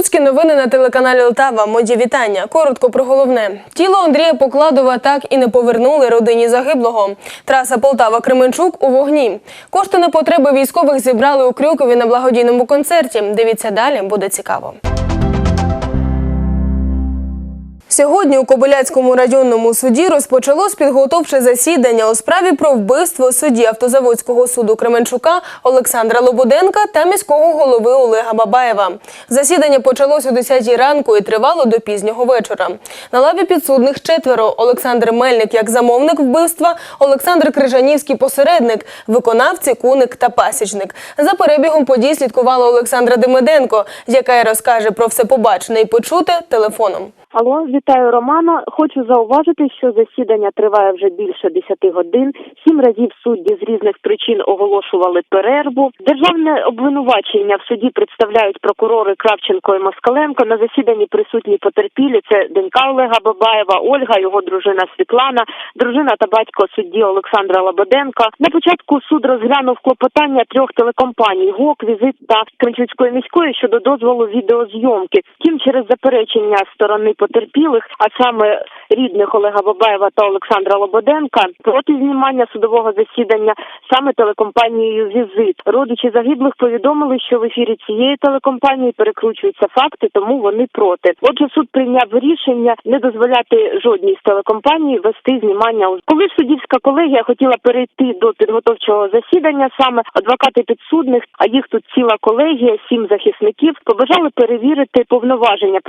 Суцькі новини на телеканалі Лтава. Моді вітання. Коротко про головне. Тіло Андрія Покладова так і не повернули родині загиблого. Траса Полтава Кременчук у вогні. Кошти на потреби військових зібрали у Крюкові на благодійному концерті. Дивіться далі, буде цікаво. Сьогодні у Кобиляцькому районному суді розпочалось підготовче засідання у справі про вбивство судді автозаводського суду Кременчука Олександра Лободенка та міського голови Олега Бабаєва. Засідання почалось о 10 ранку і тривало до пізнього вечора. На лаві підсудних четверо: Олександр Мельник як замовник вбивства, Олександр Крижанівський посередник, виконавці, куник та пасічник. За перебігом подій слідкувала Олександра Демиденко, яка й розкаже про все побачене і почуте телефоном. Алло, вітаю Романа. Хочу зауважити, що засідання триває вже більше 10 годин. Сім разів судді з різних причин оголошували перерву. Державне обвинувачення в суді представляють прокурори Кравченко і Москаленко. На засіданні присутні потерпілі. Це донька Олега Бабаєва, Ольга, його дружина Світлана, дружина та батько судді Олександра Лободенка. На початку суд розглянув клопотання трьох телекомпаній ГОК, Візит та Кримчуцької міської щодо дозволу відеозйомки. Втім, через заперечення сторони потерпілих, а саме рідних Олега Бабаєва та Олександра Лободенка, проти знімання судового засідання саме телекомпанією Візит. Родичі загиблих повідомили, що в ефірі цієї телекомпанії перекручуються факти, тому вони проти. Отже, суд прийняв рішення не дозволяти жодній з телекомпаній вести знімання. Коли суддівська колегія хотіла перейти до підготовчого засідання, саме адвокати підсудних, а їх тут ціла колегія, сім захисників, побажали перевірити повноваження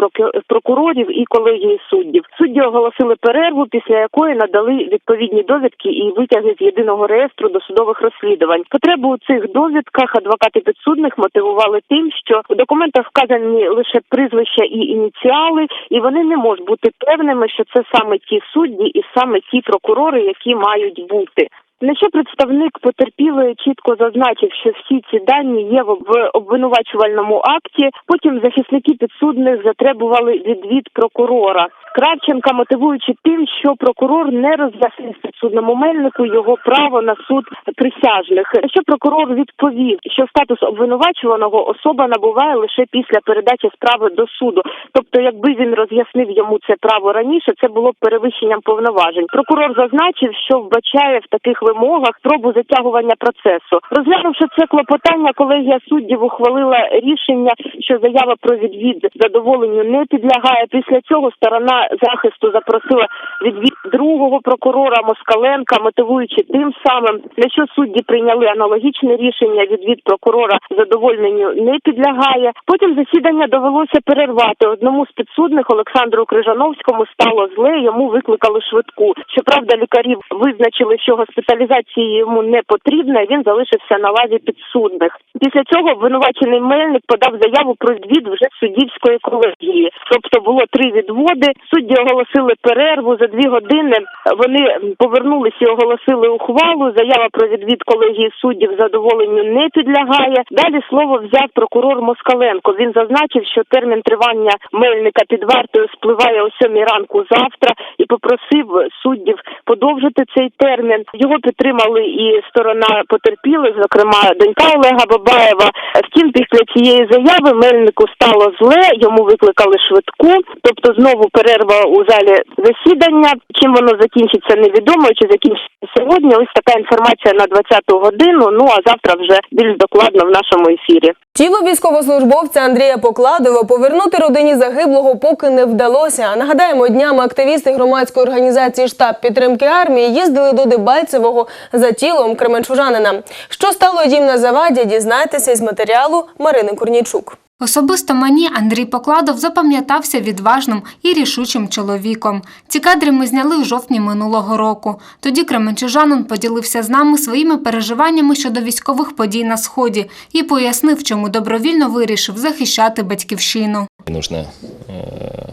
прокурорів і колегії суддів. Судді оголосили перерву, після якої надали відповідні довідки і витяги з єдиного реєстру досудових розслідувань. Потребу у цих довідках адвокати підсудних мотивували тим, що у документах вказані лише прізвища і ініціали, і вони не можуть бути певними, що це саме ті судді і саме ті прокурори, які мають бути. На що представник потерпілої чітко зазначив, що всі ці дані є в обвинувачувальному акті. Потім захисники підсудних затребували відвід прокурора. Кравченка мотивуючи тим, що прокурор не роз'яснив підсудному мельнику його право на суд присяжних. Що прокурор відповів, що статус обвинувачуваного особа набуває лише після передачі справи до суду. Тобто, якби він роз'яснив йому це право раніше, це було б перевищенням повноважень. Прокурор зазначив, що вбачає в таких вимогах спробу затягування процесу. Розглянувши це клопотання, колегія суддів ухвалила рішення, що заява про відвід задоволенню не підлягає. Після цього сторона захисту запросила відвід другого прокурора Москаленка, мотивуючи тим самим, на що судді прийняли аналогічне рішення. Відвід прокурора задоволенню не підлягає. Потім засідання довелося перервати. Одному з підсудних Олександру Крижановському стало зле. Йому викликали швидку. Щоправда, лікарі визначили, що госпіталізації йому не потрібна. Він залишився на лаві підсудних. Після цього обвинувачений мельник подав заяву про відвід вже суддівської колегії. Тобто було три відводи. Судді оголосили перерву за дві години. Вони повернулися і оголосили ухвалу. Заява про відвід колегії суддів задоволенню не підлягає. Далі слово взяв прокурор Москаленко. Він зазначив, що термін тривання мельника під вартою спливає о сьомій ранку завтра, і попросив суддів подовжити цей термін. Його підтримали і сторона потерпілих, зокрема донька Олега Бабаєва. Втім, після цієї заяви мельнику стало зле, йому викликали швидку. Тобто знову перерва у залі засідання. Чим воно закінчиться, невідомо. Чи закінчиться сьогодні? Ось така інформація на 20-ту годину. Ну а завтра вже більш докладно в нашому ефірі. Тіло військовослужбовця Андрія Покладова повернути родині загиблого поки не вдалося. Нагадаємо, днями активісти громадської організації штаб підтримки армії їздили до Дебальцевого за тілом кременчужанина. Що стало їм на заваді, дізнайтеся із матеріалу Марини Курнічук. Особисто мені Андрій Покладов запам'ятався відважним і рішучим чоловіком. Ці кадри ми зняли в жовтні минулого року. Тоді кременчужанин поділився з нами своїми переживаннями щодо військових подій на сході і пояснив, чому добровільно вирішив захищати батьківщину. Нужно э,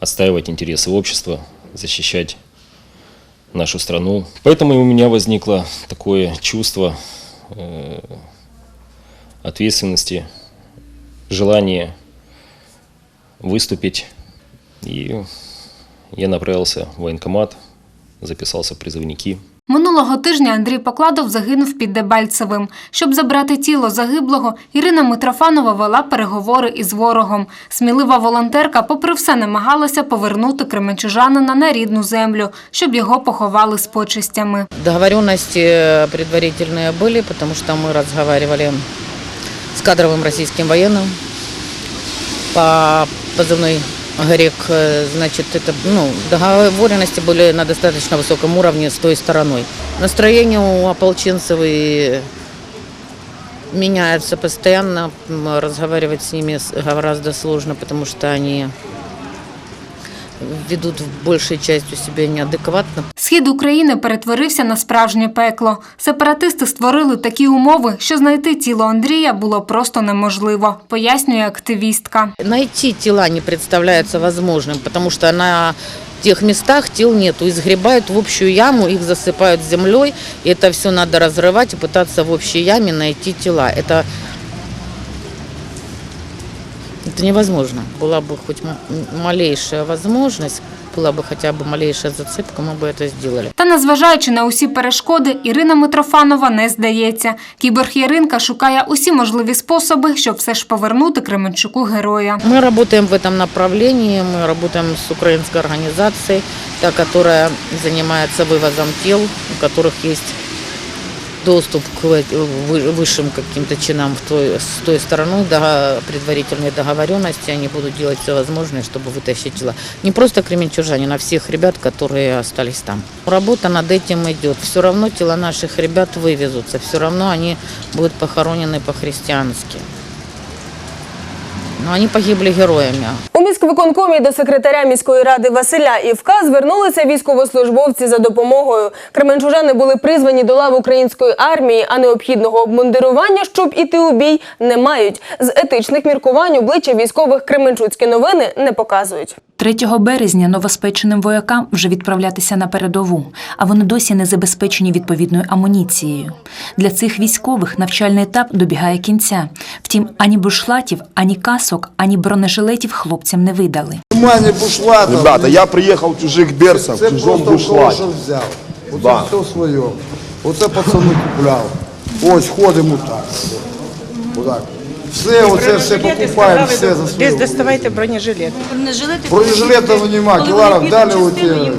отстаивать интересы общества, защищать нашу страну. Поэтому у меня возникло такое чувство э, ответственности, желание выступить. И я направился в военкомат, записался в призывники. Минулого тижня Андрій Покладов загинув під Дебальцевим. Щоб забрати тіло загиблого, Ірина Митрофанова вела переговори із ворогом. Смілива волонтерка, попри все, намагалася повернути кременчужанина на рідну землю, щоб його поховали з почестями. Договоренности предварительные были, потому что мы разговаривали с кадровым российским военным по позывной Грек. Э, Значит, это, ну, договоренности были на достаточно высоком уровне с той стороной. Настроение у ополченцев и меняется постоянно. М, Разговаривать с ними с- гораздо сложно, потому что они ведут в большей частью себя неадекватно, Схід України перетворився на справжнє пекло. Сепаратисти створили такі умови, що знайти тіло Андрія було просто неможливо, пояснює активістка. Найти тела не представляется возможным, потому что на тех местах тел нету. Их сгребают в общую яму, их засыпают землей. И это все надо разрывать и пытаться в общей яме найти тела. Это, это невозможно. Была бы хоть м- м- малейшая возможность, была бы хотя бы малейшая зацепка, мы бы это сделали. Та незважаючи на усі перешкоди, Ірина Митрофанова не здається. Кіборг Яринка шукає усі можливі способи, щоб все ж повернути Кременчуку героя. Мы работаем в этом направлении, мы работаем с украинской организацией, та, которая занимается вывозом тел, у которых есть доступ к вы- вы- высшим каким-то чинам в той, с той стороной, дого- предварительные договоренности, они будут делать все возможное, чтобы вытащить тела. Не просто кременчужане, а всех ребят, которые остались там. Работа над этим идет. Все равно тела наших ребят вывезутся, все равно они будут похоронены по-христиански. Но они погибли героями. У міськвиконкомі до секретаря міської ради Василя Івка звернулися військовослужбовці за допомогою. Кременчужани були призвані до лав української армії, а необхідного обмундирування, щоб іти у бій, не мають. З етичних міркувань обличчя військових кременчуцькі новини не показують. 3 березня новоспеченим воякам вже відправлятися на передову, а вони досі не забезпечені відповідною амуніцією. Для цих військових навчальний етап добігає кінця. Втім, ані бушлатів, ані касок, ані бронежилетів хлопцям не видали. Ребята, я приехал в чужих берцах, Це в чужом бушлаті. що взяв. Оце Да. все своє. Оце пацани купляв. Ось ходимо так. Отак. Все, оце все покупаємо, все за Десь доставайте бронежилет. Бронежилети Бронежилетів нема, вони далі оті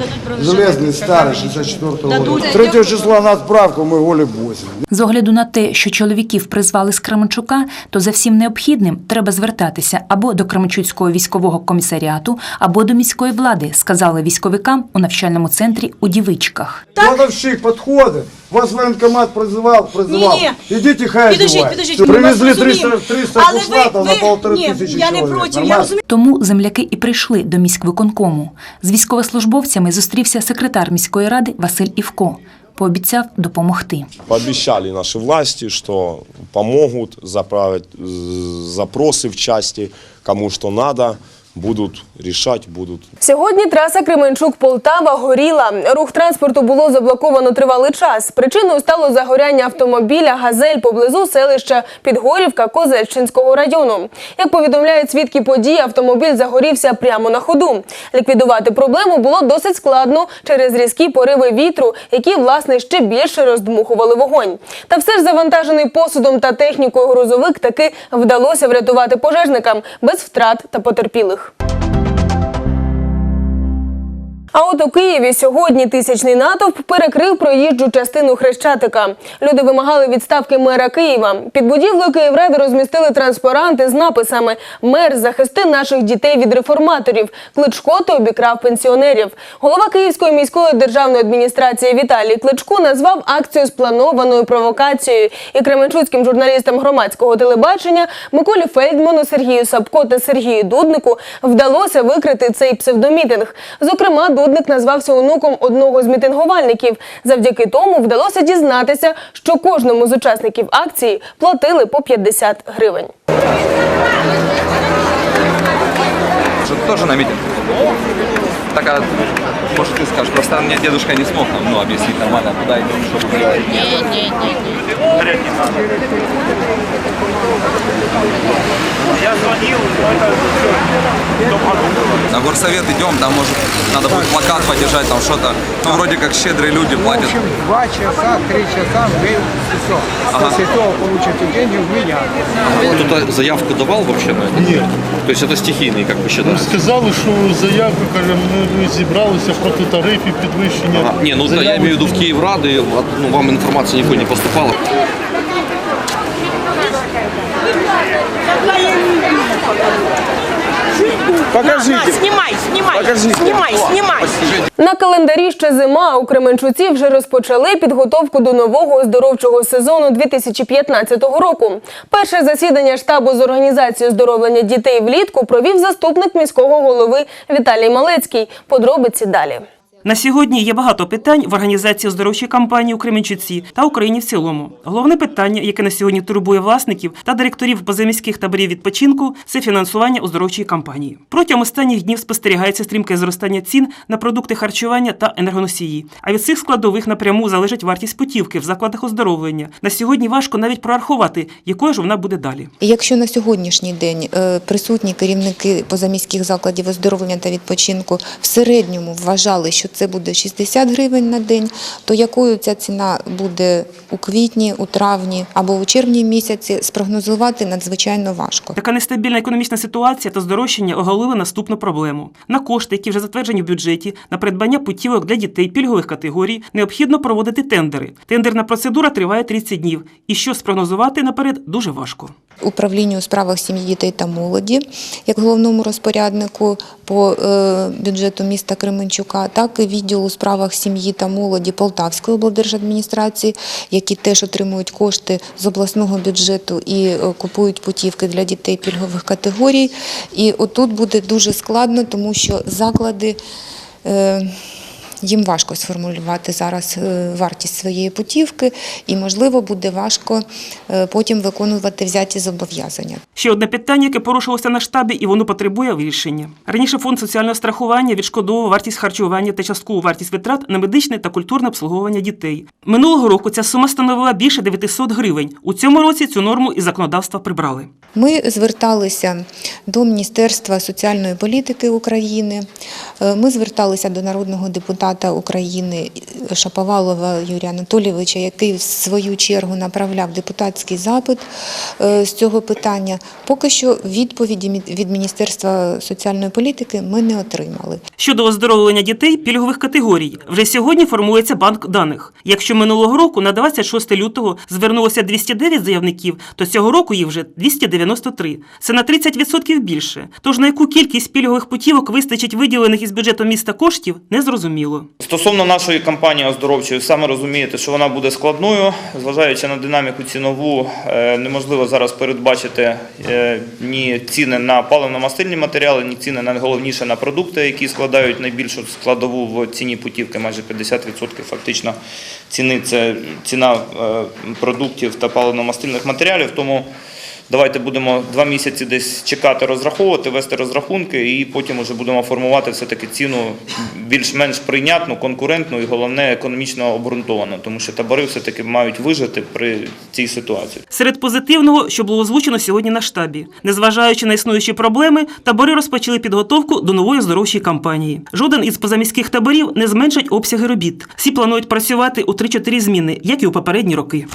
железний старий 64-го Дадуть. року. 3 числа на відправку ми голі босі. З огляду на те, що чоловіків призвали з Кременчука, то за всім необхідним треба звертатися або до Кременчуцького військового комісаріату, або до міської влади, сказали військовикам у навчальному центрі у Дівичках. Кладовщик підходить, вас воєнкомат призивав, призивав. Ні-ні. Ідіть і хай Підождіть, підождіть, Привезли вас 300, розуміємо. 300 Але ви- бушлата за полтори ні, тисячі я не чоловік. проти, я розумію. Тому земляки і прийшли до міськвиконкому. З військовослужбовцями зустрівся секретар міської ради Василь Івко. Пообіцяв допомогти. Пообіцяли наші власті, що допоможуть заправить запроси в часті, кому що надо, будут решать, будут Сьогодні траса Кременчук-Полтава горіла. Рух транспорту було заблоковано тривалий час. Причиною стало загоряння автомобіля «Газель» поблизу селища Підгорівка Козельщинського району. Як повідомляють свідки події, автомобіль загорівся прямо на ходу. Ліквідувати проблему було досить складно через різкі пориви вітру, які, власне, ще більше роздмухували вогонь. Та все ж завантажений посудом та технікою грузовик таки вдалося врятувати пожежникам без втрат та потерпілих випусках. А от у Києві сьогодні тисячний натовп перекрив проїжджу частину Хрещатика. Люди вимагали відставки мера Києва. Під будівлею Київради розмістили транспаранти з написами Мер захисти наших дітей від реформаторів. Кличко то обікрав пенсіонерів. Голова Київської міської державної адміністрації Віталій Кличко назвав акцію спланованою провокацією. І кременчуцьким журналістам громадського телебачення Миколі Фельдману, Сергію Сапко та Сергію Дуднику вдалося викрити цей псевдомітинг. Зокрема, Дудник назвався онуком одного з мітингувальників. Завдяки тому вдалося дізнатися, що кожному з учасників акції платили по 50 гривень. Що тоже на митинг? Так, а, может, ты скажешь, просто мне дедушка не смог нам, ну, объяснить нормально, куда идем, что будем делать. На горсовет идем, там, может, надо будет плакат подержать, там что-то. Ну, вроде как щедрые люди В платят. общем, два часа, три часа в и все. После того получите деньги в меня. Кто-то заявку давал вообще на это? Ні. То есть это стихийный, как вы Ну, считаете? сказали, що заявку каже, ми зібралися проти тарифів підвищення. Ага. Не, ну да, я маю имею в виду в Киеврады, от, ну, вам информация никакой не поступала. Покажите. Снимай, снимай, Покажите. снимай, снимай. На календарі ще зима. а У Кременчуці вже розпочали підготовку до нового оздоровчого сезону 2015 року. Перше засідання штабу з організації оздоровлення дітей влітку провів заступник міського голови Віталій Малецький. Подробиці далі. На сьогодні є багато питань в організації оздоровчої кампанії у Кременчуці та Україні в цілому. Головне питання, яке на сьогодні турбує власників та директорів позаміських таборів відпочинку, це фінансування оздоровчої кампанії. Протягом останніх днів спостерігається стрімке зростання цін на продукти харчування та енергоносії. А від цих складових напряму залежить вартість путівки в закладах оздоровлення. На сьогодні важко навіть прорахувати, якою ж вона буде далі. Якщо на сьогоднішній день е, присутні керівники позаміських закладів оздоровлення та відпочинку в середньому вважали, що це буде 60 гривень на день, то якою ця ціна буде у квітні, у травні або у червні місяці, спрогнозувати надзвичайно важко. Така нестабільна економічна ситуація та здорожчання оголили наступну проблему. На кошти, які вже затверджені в бюджеті, на придбання путівок для дітей пільгових категорій, необхідно проводити тендери. Тендерна процедура триває 30 днів, і що спрогнозувати наперед дуже важко. Управлінню у справах сім'ї, дітей та молоді, як головному розпоряднику по е, бюджету міста Кременчука, так і відділу у справах сім'ї та молоді Полтавської облдержадміністрації, які теж отримують кошти з обласного бюджету і е, купують путівки для дітей пільгових категорій. І отут буде дуже складно, тому що заклади. Їм важко сформулювати зараз е, вартість своєї путівки, і, можливо, буде важко е, потім виконувати взяті зобов'язання. Ще одне питання, яке порушилося на штабі, і воно потребує вирішення. Раніше фонд соціального страхування відшкодовував вартість харчування та часткову вартість витрат на медичне та культурне обслуговування дітей. Минулого року ця сума становила більше 900 гривень. У цьому році цю норму із законодавства прибрали. Ми зверталися до Міністерства соціальної політики України. е, Ми зверталися до народного депутата України Шаповалова Юрія Анатолійовича, який в свою чергу направляв депутатський запит е, з цього питання. Поки що відповіді від Міністерства соціальної політики ми не отримали. Щодо оздоровлення дітей пільгових категорій, вже сьогодні формується банк даних. Якщо минулого року на 26 лютого звернулося 209 заявників, то цього року їх вже 293. Це на 30% більше. Тож на яку кількість пільгових путівок вистачить виділених із бюджету міста коштів, незрозуміло. Стосовно нашої кампанії оздоровчої, саме розумієте, що вона буде складною, зважаючи на динаміку цінову, е, неможливо зараз передбачити е, ні ціни на паливно-мастильні матеріали, ні ціни на найголовніше на продукти, які складають найбільшу складову в ціні путівки, майже 50% фактично ціни. Це ціна е, продуктів та паливно-мастильних матеріалів. Тому Давайте будемо два місяці десь чекати, розраховувати, вести розрахунки, і потім вже будемо формувати все-таки ціну більш-менш прийнятну, конкурентну і головне економічно обґрунтовану, тому що табори все-таки мають вижити при цій ситуації. Серед позитивного, що було озвучено сьогодні на штабі, незважаючи на існуючі проблеми, табори розпочали підготовку до нової оздоровчої кампанії. Жоден із позаміських таборів не зменшить обсяги робіт. Всі планують працювати у 3-4 зміни, як і у попередні роки.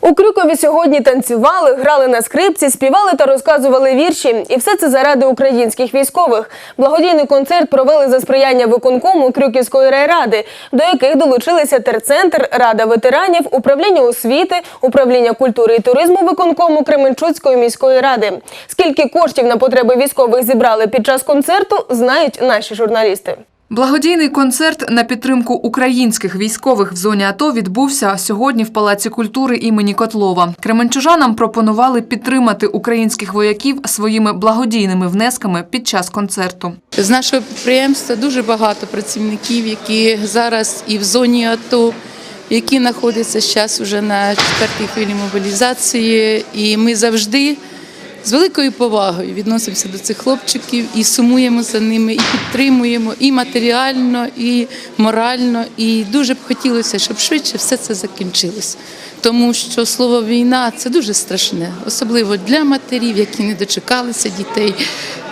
У Крюкові сьогодні танцювали, грали на скрипці, співали та розказували вірші. І все це заради українських військових. Благодійний концерт провели за сприяння виконкому Крюківської райради, до яких долучилися терцентр, рада ветеранів, управління освіти, управління культури і туризму виконкому Кременчуцької міської ради. Скільки коштів на потреби військових зібрали під час концерту, знають наші журналісти. Благодійний концерт на підтримку українських військових в зоні АТО відбувся сьогодні в Палаці культури імені Котлова. Кременчужанам пропонували підтримати українських вояків своїми благодійними внесками під час концерту. З нашого підприємства дуже багато працівників, які зараз і в зоні АТО, які знаходяться зараз вже на четвертій хвилі мобілізації. І ми завжди з великою повагою відносимося до цих хлопчиків і сумуємо за ними, і підтримуємо і матеріально, і морально. І дуже б хотілося, щоб швидше все це закінчилось. Тому що слово війна це дуже страшне, особливо для матерів, які не дочекалися дітей,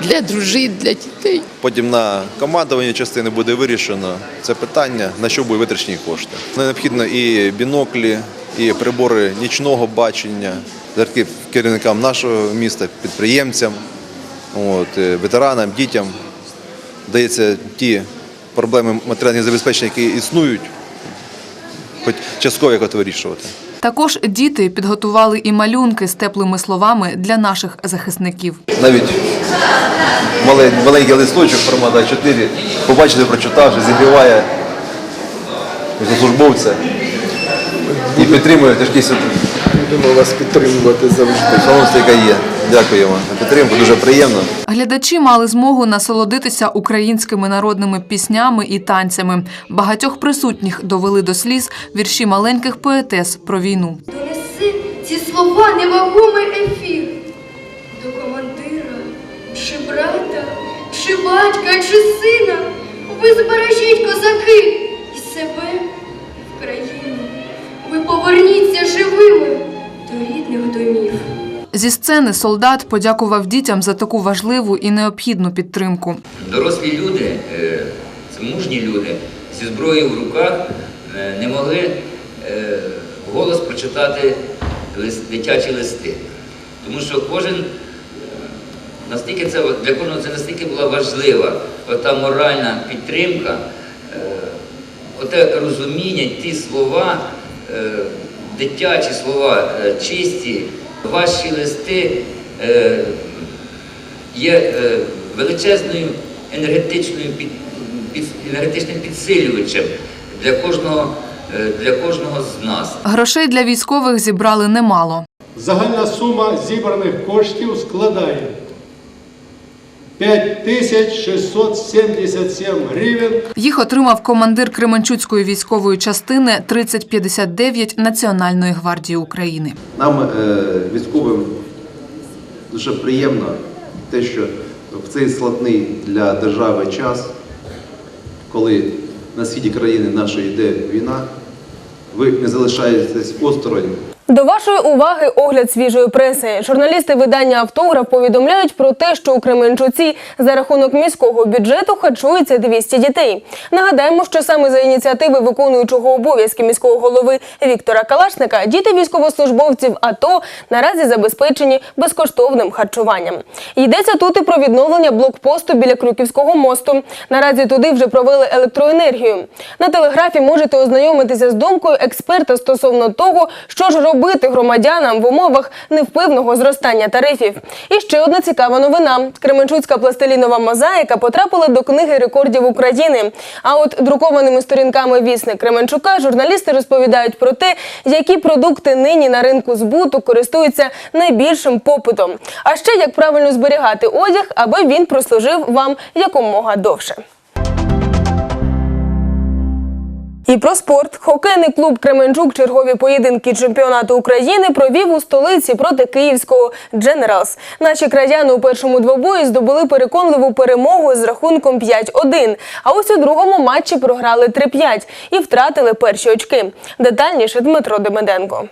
для дружин, для дітей. Потім на командуванні частини буде вирішено це питання, на що будуть витрачені кошти. Необхідно і біноклі, і прибори нічного бачення, завдяки керівникам нашого міста, підприємцям, от, е, ветеранам, дітям. Дається ті проблеми матеріального забезпечення, які існують, хоч частково як вирішувати. Також діти підготували і малюнки з теплими словами для наших захисників. Навіть малень- маленький листочок формату А4, побачити, прочитавши, зігріває службовця і підтримує тяжкі ситуації. Будемо вас підтримувати завжди. Шановство, яка є. Дякуємо за підтримку, дуже приємно. Глядачі мали змогу насолодитися українськими народними піснями і танцями. Багатьох присутніх довели до сліз вірші маленьких поетес про війну. Донеси ці слова невагомий ефір до командира, чи брата, чи батька, чи сина. Ви збережіть козаки і себе Зі сцени солдат подякував дітям за таку важливу і необхідну підтримку. Дорослі люди, е, це мужні люди, зі зброєю в руках е, не могли е, голос прочитати дитячі листи. Тому що кожен, настільки це, для кожного це настільки була важлива ота моральна підтримка, оте розуміння, ті слова, дитячі слова, чисті, ваші листи е, є е, величезною енергетичною під, під, енергетичним підсилювачем для кожного, е, для кожного з нас. Грошей для військових зібрали немало. Загальна сума зібраних коштів складає 5677 гривень. Їх отримав командир Кременчуцької військової частини 3059 Національної гвардії України. Нам, е, військовим, дуже приємно те, що в цей складний для держави час, коли на східі країни нашої йде війна, ви не залишаєтесь осторонь. До вашої уваги огляд свіжої преси. Журналісти видання Автограф повідомляють про те, що у Кременчуці за рахунок міського бюджету харчується 200 дітей. Нагадаємо, що саме за ініціативи виконуючого обов'язки міського голови Віктора Калашника діти військовослужбовців АТО наразі забезпечені безкоштовним харчуванням. Йдеться тут і про відновлення блокпосту біля Крюківського мосту. Наразі туди вже провели електроенергію. На телеграфі можете ознайомитися з думкою експерта стосовно того, що ж робити громадянам в умовах невпевного зростання тарифів. І ще одна цікава новина: Кременчуцька пластилінова мозаїка потрапила до книги рекордів України. А от друкованими сторінками вісник Кременчука журналісти розповідають про те, які продукти нині на ринку збуту користуються найбільшим попитом. А ще як правильно зберігати одяг, аби він прослужив вам якомога довше. І про спорт. Хокейний клуб Кременчук чергові поєдинки чемпіонату України провів у столиці проти київського Дженералс. Наші краяни у першому двобої здобули переконливу перемогу з рахунком 5-1. А ось у другому матчі програли 3-5 і втратили перші очки. Детальніше Дмитро Демиденко.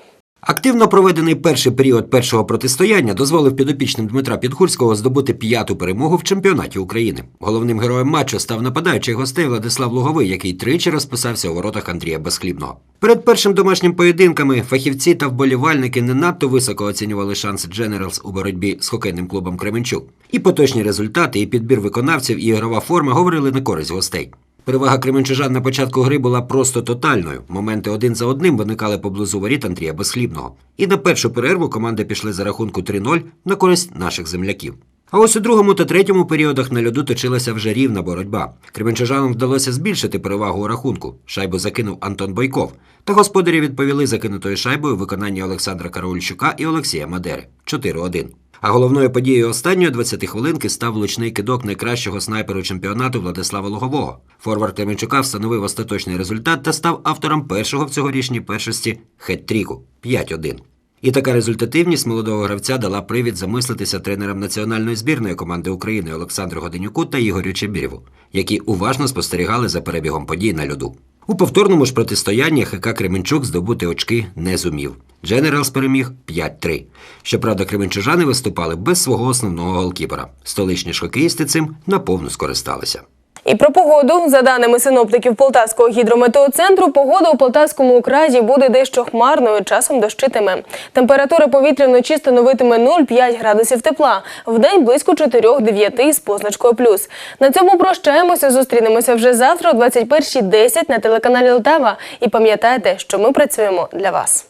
Активно проведений перший період першого протистояння дозволив підопічним Дмитра Підгурського здобути п'яту перемогу в чемпіонаті України. Головним героєм матчу став нападаючий гостей Владислав Луговий, який тричі розписався у воротах Андрія Безхлібного. Перед першим домашнім поєдинками фахівці та вболівальники не надто високо оцінювали шанси Дженералс у боротьбі з хокейним клубом Кременчук. І поточні результати, і підбір виконавців, і ігрова форма говорили на користь гостей. Перевага кременчужан на початку гри була просто тотальною. Моменти один за одним виникали поблизу воріт Андрія Безхлібного. І на першу перерву команди пішли за рахунку 3-0 на користь наших земляків. А ось у другому та третьому періодах на льоду точилася вже рівна боротьба. Кременчужанам вдалося збільшити перевагу у рахунку. Шайбу закинув Антон Бойков. Та господарі відповіли закинутою шайбою у виконанні Олександра Караульчука і Олексія Мадери 4-1. А головною подією останньої 20 хвилинки став влучний кидок найкращого снайперу чемпіонату Владислава Логового. Форвард Кременчука встановив остаточний результат та став автором першого в цьогорічній першості хет-тріку 5-1. І така результативність молодого гравця дала привід замислитися тренерам національної збірної команди України Олександру Годенюку та Ігорю Чебірєву, які уважно спостерігали за перебігом подій на льоду. У повторному ж протистоянні ХК Кременчук здобути очки не зумів. Дженералс переміг 5-3. Щоправда, кременчужани виступали без свого основного голкіпера. Столичні ж хокеїсти цим наповну скористалися. І про погоду, за даними синоптиків Полтавського гідрометеоцентру, погода у Полтавському краї буде дещо хмарною, часом дощитиме. Температура повітря вночі становитиме 0,5 градусів тепла, вдень близько 4-9 з позначкою плюс. На цьому прощаємося, зустрінемося вже завтра о 21.10 на телеканалі Лтава. І пам'ятайте, що ми працюємо для вас.